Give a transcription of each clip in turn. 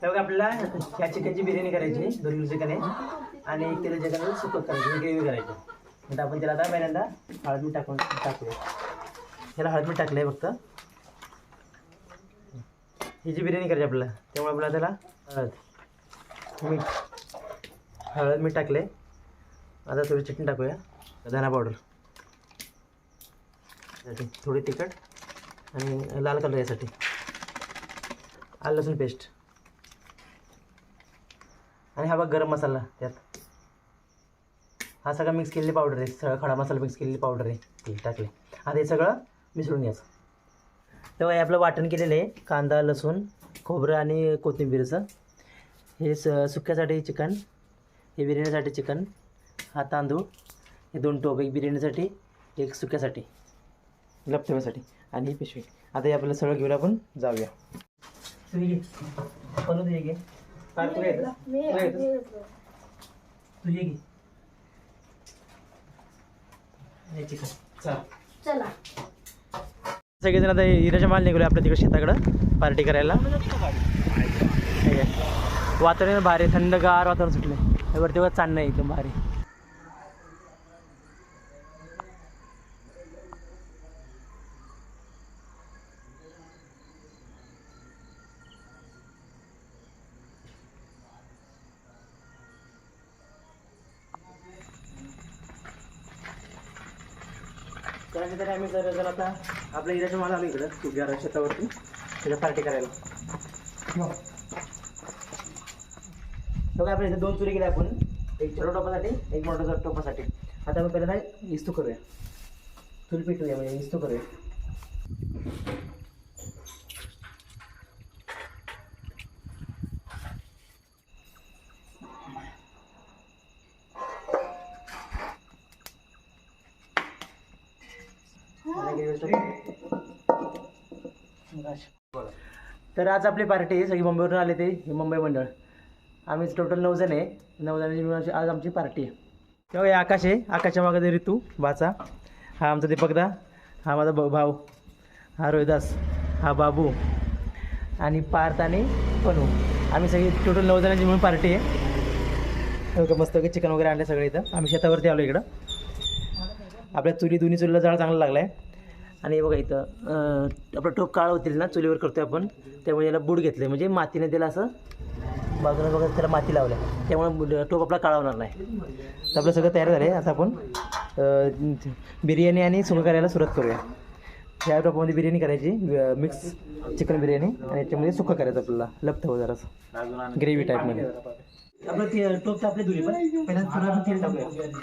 त्यामुळे आपल्याला ह्या चिकनची बिर्याणी करायची दोन किलो चिकन आहे. आणि एक किलो चिकन सुकत करायची ग्रेव्ही करायची. म्हणजे आपण त्याला आता पहिल्यांदा हळद मीठ टाकून टाकूया. त्याला हळद मीठ टाकलं आहे फक्त. ही जी बिर्याणी करायची आपल्याला त्यामुळे आपल्याला त्याला हळद मीठ हळद मीठ टाकले आता थोडी चटणी टाकूया धना पावडर थोडी तिखट आणि लाल कलर यासाठी. आलं लसूण पेस्ट आणि हा बघ गरम मसाला त्यात. हा सगळा मिक्स केलेली पावडर आहे. सगळा खडा मसाला मिक्स केलेली पावडर आहे. ती टाकले आता हे सगळं मिसळून घ्यायचं. तेव्हा हे आपलं वाटण केलेलं आहे. कांदा लसूण खोबरं आणि कोथिंबीरचं हे स सुक्यासाठी चिकन हे बिर्याणीसाठी चिकन हा तांदूळ हे दोन टोप एक बिर्याणीसाठी एक सुक्यासाठी लपठेवासाठी आणि ही पिशवी. आता हे आपलं सगळं घेऊन आपण जाऊया. तू ये घे. काय तुला येतं तुला येतं तू ये घे हे चिकन चल. चला. सगळेजण आता हिराच्या माल निघालो आपल्या तिकडे शेताकडं पार्टी करायला. वातावरण भारी थंडगार वातावरण सुटलं वरती वर चांदणं आहे एकदम भारी. आम्ही जर जर आता आपल्या हिराच्या माल आलो इकडं तू घरा शेतावरती. त्याच्या पार्टी करायला. हो. आपण इथे दोन चुरी केल्या आपण. एक छोट्या टोपासाठी एक मोठ्या टोपासाठी. आता आपण पहिल्यांदा इस्तू करूया. चूल पिटूया म्हणजे इस्तू करूया. तर आज आपली पार्टी आहे सगळी मुंबईवरून आले ते हे मुंबई मंडळ. आम्ही टोटल नऊ जण आहे. नऊ जणांची मिळून आज आमची पार्टी आहे. तेव्हा हे आकाश आहे. आकाशच्या मागे ते ऋतू भाचा हा आमचा दीपकदा. हा माझा भ- भाऊ. हा रोहिदास. हा बाबू. आणि पार्थ आणि पनू. आम्ही सगळी टोटल नऊ जणांची मिळून पार्टी आहे. ओके मस्त चिकन वगैरे आणलं सगळे इथं. आम्ही शेतावरती आलो इकडं. आपल्या चुली दोन्ही चुलीला जाळ चांगला लागला आहे आणि बघा इथं आपलं टोप काळं होतील ना चुलीवर करतोय आपण. त्यामुळे याला बुड घेतले म्हणजे मातीने त्याला असं बाजूला बघा त्याला माती लावल्या. त्यामुळे टोप आपला काळा होणार नाही. तर आपलं सगळं तयार झालं आहे आता आपण बिर्याणी आणि सुकं करायला सुरुवात करूया. ह्या टोपामध्ये बिर्याणी करायची. Mix chicken biryani. आणि याच्यामध्ये सुकं करायचं आपल्याला. लपत हो जरासं. ग्रेव्ही टाईपमध्ये आपलं ते टोप तर आपले दुरी पण पहिला थोडं आपण तेल टाकूया.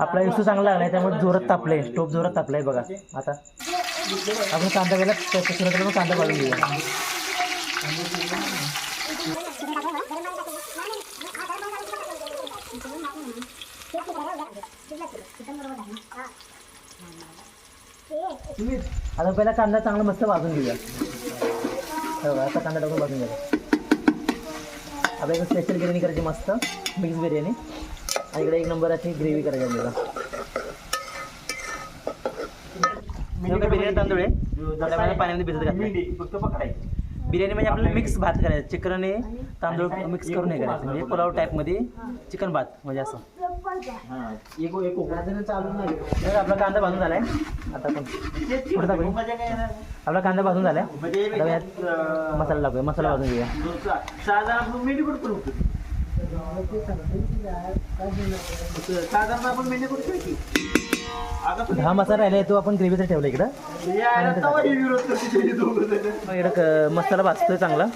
आपला इस्तू चांगला लागलाय त्यामुळे जोरात तापलंय. टोप जोरात तापलाय बघा. आता आपण कांदा गेला सुरुवातीला कांदा काढून घेऊया. आता पहिला कांदा चांगला मस्त भाजून घेऊया. हे आता कांदा टाकून भाजून घ्या आता एक स्पेशल बिर्याणी करायची मस्त. मिक्स बिर्याणी. आणि इकडे एक नंबराची ग्रेव्ही करायची आपल्याला बिर्याणी तांदूळ आहे. पाण्यामध्ये भिजत घातलं फक्त पकडायची. बिर्याणी म्हणजे आपल्याला मिक्स भात करायचं. चिकन आणि तांदूळ मिक्स करून हे करायचं. म्हणजे पुलाव टाईपमध्ये चिकन भात म्हणजे असं. तर आपला कांदा भाजून झालाय. आता आपण पुढे दाखवूया. आपला कांदा भाजून झालाय. आता यात मसाला टाकूया मसाला भाजून घेऊया. हा मसाला राहिला तो आपण ग्रेव्हीचा ठेवला इकडं. इकडं मसाला भाजतोय चांगला.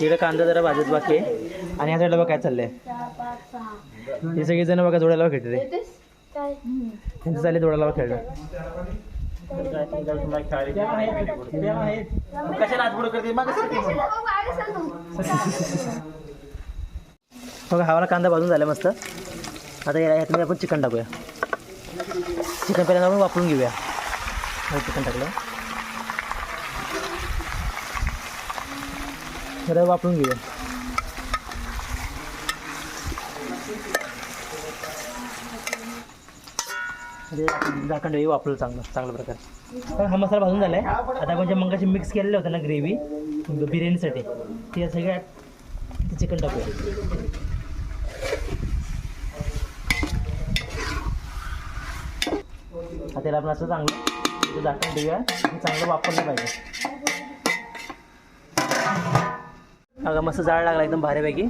इकडं कांदा जरा भाजत बाकी आहे. आणि ह्या साईडला बघा काय चाललंय. हे सगळे जण बघा जोड्याला खेळते काय? त्यांचं चालले जोड्याला खेळलं बघा हवाला कांदा भाजून झाला मस्त. आता या- याच्यामध्ये आपण चिकन टाकूया. चिकन पहिल्यांदा आपण वापरून घेऊया. हे चिकन टाकलं. जरा वापरून घेऊया म्हणजे झाकण हे वापरलं चांगलं चांगल्या प्रकारे. तर हा मसाला भाजून झाला आहे आता म्हणजे जे मंगाशी मिक्स केलेलं होतं ना ग्रेव्ही बिर्याणीसाठी ते सगळ्यात चिकन टाकूया त्याला आपण असं चांगलं इथं झाकण देऊया चांगलं वापरलं पाहिजे. अगं मस्त जाळ लागला एकदम भारीपैकी.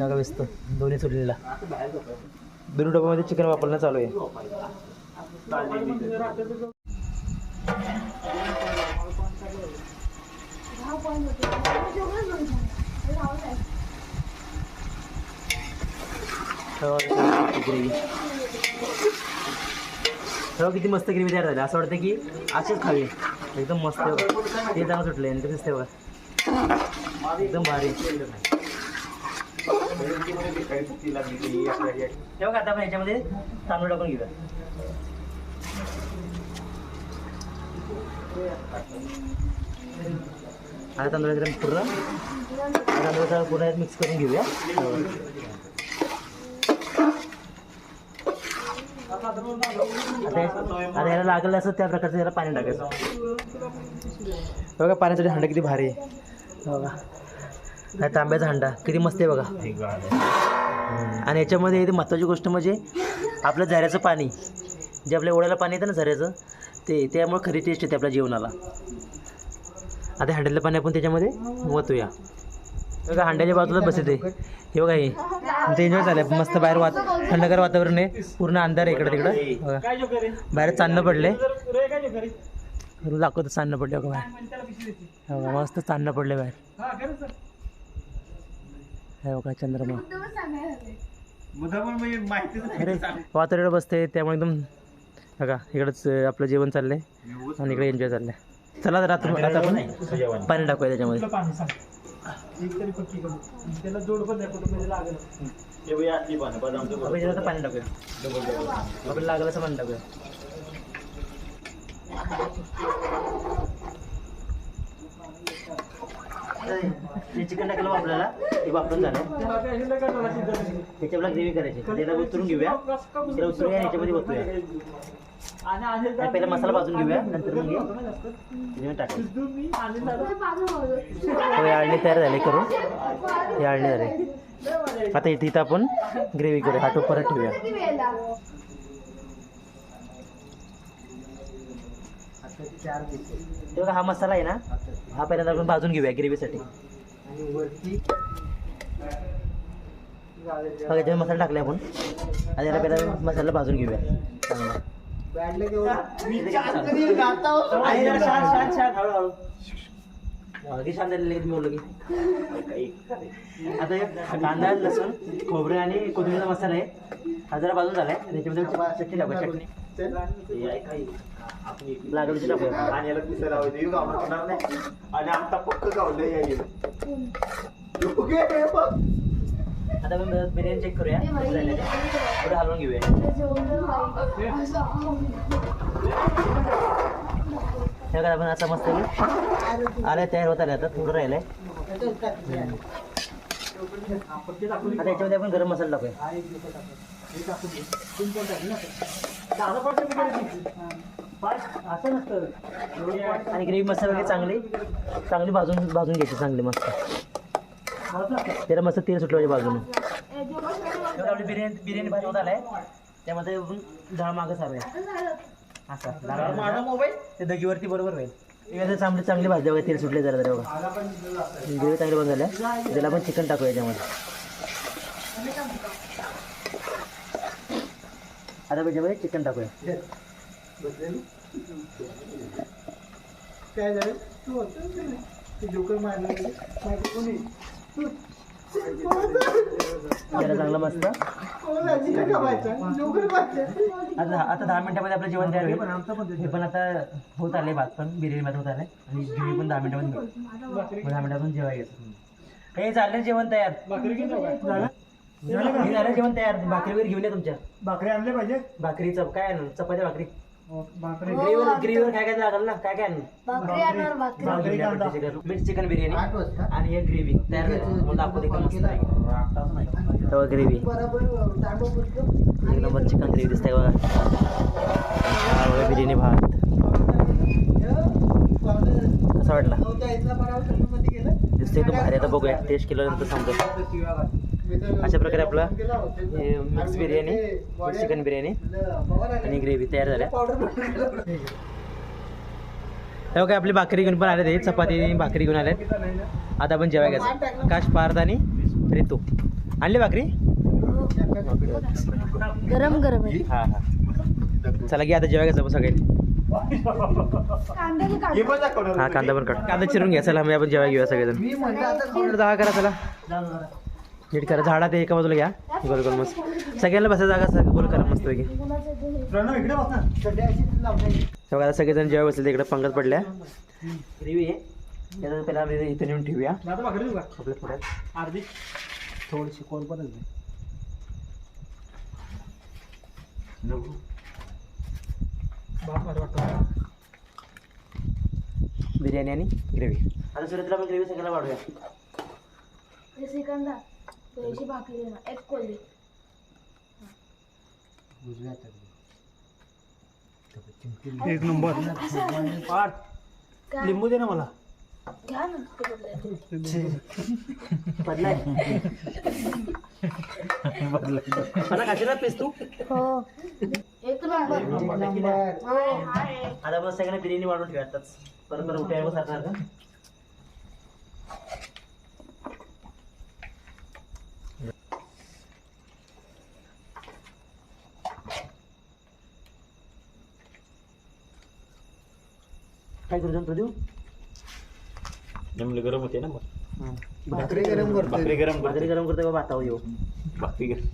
अगं व्यस्त दोन्ही सुटलेला. दोन्ही डब्यामध्ये चिकन वापरणं चालू आहे. ग्रेव्ही किती मस्त ग्रेव्ही तयार झाली. असं वाटतं की असंच खावी एकदम मस्त ते चांगलं सुटले आणि तसेच तेव्हा एकदम भारी. तेव्हा आता आपण याच्यामध्ये तांदूळ टाकून घेऊया. आता तांदूळ पूर्ण तांदूळ पूर्ण मिक्स करून घेऊया. आता याला लागलं असं त्या प्रकारचं याला पाणी टाकायचं. बघा पाण्यासाठी हांडा किती भारी आहे. बघा. तांब्याचा हांडा किती मस्त आहे बघा. आणि याच्यामध्ये महत्त्वाची गोष्ट म्हणजे आपलं झऱ्याचं पाणी. जे आपल्या ओढ्याला पाणी येतं ना झऱ्याचं ते त्यामुळे खरी टेस्ट येते आपल्या जेवणाला आता हांड्यातलं पाणी आपण त्याच्यामध्ये ओतूया बघा हांड्याच्या बाजूला बसते हे बघा हे. ते एन्जॉय झालं मस्त बाहेर वात थंडगार वातावरण आहे. पूर्ण अंधार आहे इकडं तिकडं. बघा. बाहेर चांदणं पडले दाखवतो चांदणं पडले बघा. बाहेर हे मस्त चांदणं पडले बाहेर. हे बघा चंद्रमा. अरे वातावरण बसते त्यामुळे एकदम बघा इकडंच आपलं जेवण चाललंय आणि इकडे एन्जॉय चाललंय. चला तर आता आता आपण पाणी टाकूया त्याच्यामध्ये. पाणी टाकूया. आपण लागलं असं पाणी टाकूया. हे चिकन टाकलं आपल्याला. ते वापरून झालं. त्याच्यावर ग्रेव्ही करायची. त्याला उतरून घेऊया. त्याला उतरूया आणि याच्यामध्ये ओतूया आणि पहिला मसाला भाजून घेऊया नंतर मग हे हो, आळणी तयार झाले करून. हे आळणी झाले. आता इथे इथं आपण ग्रेव्ही करूया. हा परत ठेवूया. हे बघा हा मसाला आहे ना हा पहिल्यांदा आपण भाजून घेऊया ग्रेव्हीसाठी बघा मसाला टाकले आपण आणि याला पहिला मसाला भाजून घेऊया. चांगला. आहे जरा शांत, शांत, शांत, हळूहळू. हा, किती शांत झालेलं आहे तुम्ही बोललो की आता हे कांदा लसूण खोबरे आणि कोथिंबीरचा मसाला आहे. हा जरा बाजून झालाय. त्याच्यामध्ये चटणी टाकूया चटणी. लागलीची टाकूया. आणि याला पिसं लावायचं हे गावणार होणार नाही. आणि आता पक्क गावलं यायला ओके हे बघ. आता आपण बिर्याणी चेक करूया. कशी थोडं हलवून घेऊया. हे बघा आपण आता मस्त आले तयार होत आले. आता थोडं राहिलंय. आता याच्यामध्ये आपण गरम मसाला टाकूया. आणि ग्रेव्ही मसाला वगैरे चांगली चांगली भाजून भाजून घ्यायची चांगली मस्त. त्याला मस्त तेल सुटलं पाहिजे बाजूनं. आपली बिर्याणी बिर्याणी भाजी होत आलाय त्यामध्ये डाळ मागं सारूया असं ते दगीवरती बरोबर होईल. चांगली चांगली भाजी बघा तेल सुटले जरा जरा बघा. ग्रेव्ही चांगली बनवली आहे. त्याला आपण चिकन टाकूया याच्यामध्ये आता त्याच्यामध्ये चिकन टाकूया. काय झालं? तू होतं ते जोकर मारलं त्याला चांगलं मस्त. आता आता दहा मिनिटामध्ये आपलं जेवण तयार होईल. हे पण आता होत आले भात पण बिर्याणी भात होत आले आणि ग्रेव्ही पण दहा मिनिटामध्ये मग दहा मिनिटातून जेवाय घेतो हे चाललंय जेवण तयार. झालं? झालं जेवण तयार. भाकरी वगैरे घेऊन या तुमच्या. भाकरी आणले पाहिजे भाकरी चप काय चपात्या भाकरी. ग्रेव्हीवर ग्रेव्हीवर काय काय लागल ना काय काय आणू भाकरी आणणार भाकरी. भाकरी कांदा. मिक्स चिकन बिर्याणी आणि हे ग्रेव्ही. तयार झाली. मग दाखवते का मस्त आहे. तेव्हा ग्रेव्ही. बरोबर तांबू एक नंबर चिकन ग्रेव्ही दिसते बघा. त्यामुळे बिर्याणी भात. कसा वाटला? दिसते एकदम भारी आता बघूया. टेस्ट केल्यानंतर समजा अशा प्रकारे आपला मिक्स बिर्याणी चिकन बिर्याणी आणि ग्रेव्ही तयार झाल्या. हे बघा आपली भाकरी घेऊन पण आले ते चपाती आणि भाकरी घेऊन आले आता आपण जेवाय घ्यायचं. आकाश पार्थ आणि रितू. आणली भाकरी? गरम गरम आहे. हा हा. चला की आता जेवाय घ्यायचं सगळ्यांनी हे हा कांदा पण काढ. कांदा चिरून घ्या चला आपण जेवाय घेऊया सगळेजण. जागा करा चला. नीट करा. झाडा ते एका बाजूला घ्या. गोल गोल मस्त. सगळ्यांना बसा जागा सगळं गोल करा मस्त आता सगळेजण जेव्हा बसले तिकडे पंगत पडल्या. ग्रेव्ही आहे पहिला आम्ही इथे नेऊन ठेवूया. आपल्या पुढ्यात अर्धी थोडीशी कोण पण बिर्याणी आणि ग्रेव्ही. आता सुरतला आपण ग्रेव्ही सगळ्याला वाढूया हे भाकरी देणार एक नंबर. काय? लिंबू दे ना मला. घ्या ना ते बदलाय. बदलाय मला खाशील ना पेस तू? हो. एक नंबर. आता बस सगळ्यांना बिर्याणी वाढून ठेवा आताच परत परत उठायला सारखं सारखं काय करू प्रदीप जमले गरम होते ना मग. भाकरी गरम करतो भाकरी गरम करते भाकरी गरम करतो बाबा आता येऊ? भाकरी गरम.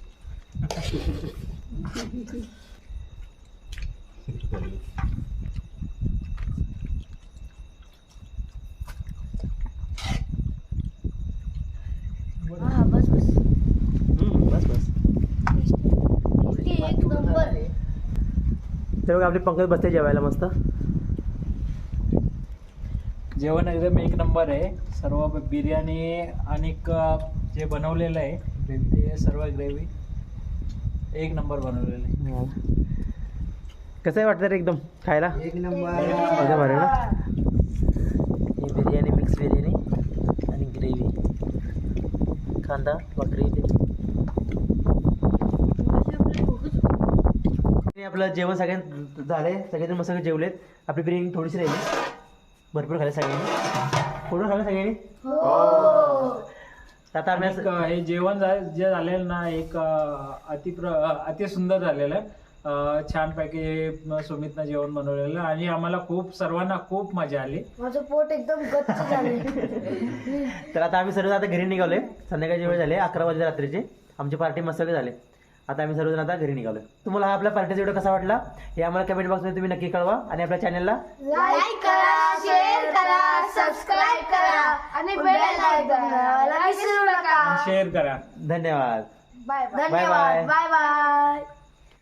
हा बस बस. हम्म, बस बस. टेस्टी एक नंबर. ते बघा आपली पंकज बसते जेवायला मस्त. जेवण एकदम एक नंबर आहे. सर्व बिर्याणी आणि जे बनवलेलं आहे ते सर्व ग्रेव्ही एक नंबर बनवलेलं आहे. कसं आहे वाटतं रे एकदम खायला? एक एकदम भारी ना? ही बिर्याणी मिक्स बिर्याणी आणि ग्रेव्ही. कांदा. आणि आपलं जेवण सगळ्यांत झालंय. सगळेजण मस्त जेवलेत. आपली बिर्याणी थोडीशी राहिली. भरपूर खाल्ली सगळ्यांनी. पूर्ण खाल्लं सगळ्यांनी? तर आता आम्ही हे जेवण झा- जे झालेलं ना एक अं, अतिप्र अति सुंदर झालेलं आहे. अं, छानपैकी म- सुमितनं जेवण बनवलेलं आणि आम्हाला खूप सर्वांना खूप मजा आली. माझं पोट एकदम गच्च झाले तर आता आम्ही सर्व आता घरी निघालोय. संध्याकाळची वेळ झाली अकरा वाजले रात्रीचे. आमची पार्टी मस्त सगळे झाले. आता आम्ही सर्वजण आता घरी निघालोय. तुम्हाला हा आपला पार्टीचा व्हिडिओ कसा वाटला? हे आम्हाला कमेंट बॉक्समध्ये तुम्ही नक्की कळवा आणि आपल्या चॅनलला लाईक करा शेअर करा सबस्क्राईब करा आणि बेल आयकॉन विसरू नका. शेअर करा. धन्यवाद. बाय. धन्यवाद बाय बाय